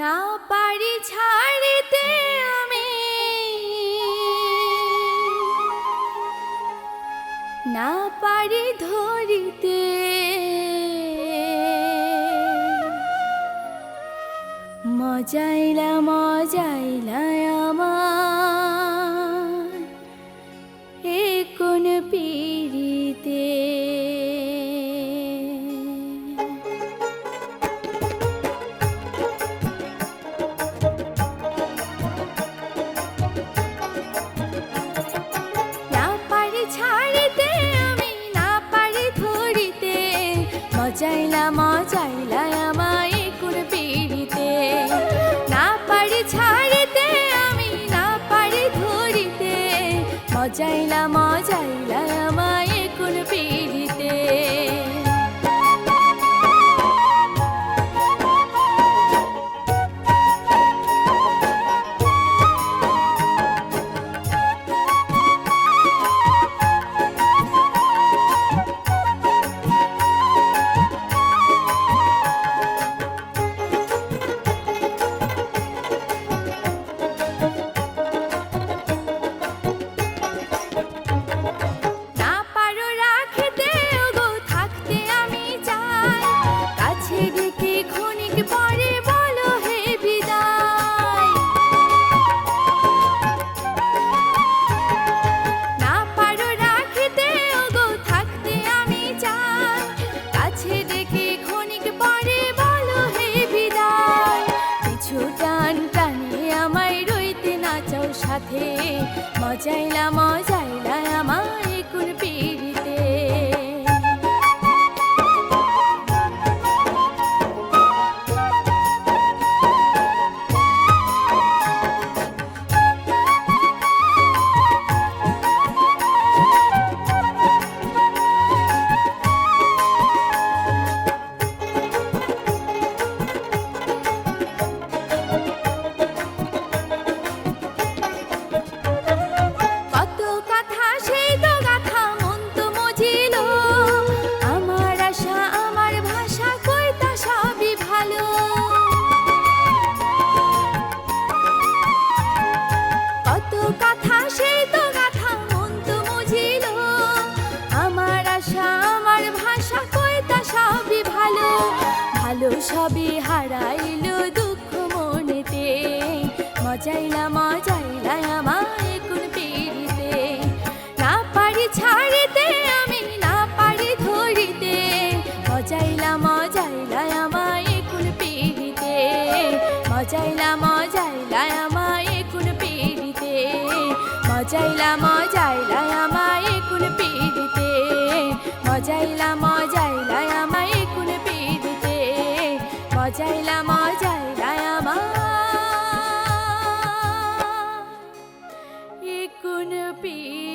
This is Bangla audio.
না পারি ছাড়িতে আমি। না পারি ধরিতে। মজাইলা মজাই মজাইলা মজাইলা আমার কুল পিড়ি জাইলামা জাইলামা কোন পিড়িতে? না পারি ছাড়িতে, আমি না পারি ধরিতে। মজাইলামা জাইলামা কোন পিড়িতে? মজাইলামা জাইলামা কোন পিড়িতে? মজাইলামা জাইলামা কোন পিড়িতে? মজাইলামা জাইলামা কোন পিড়িতে? মজাইলামা জাই be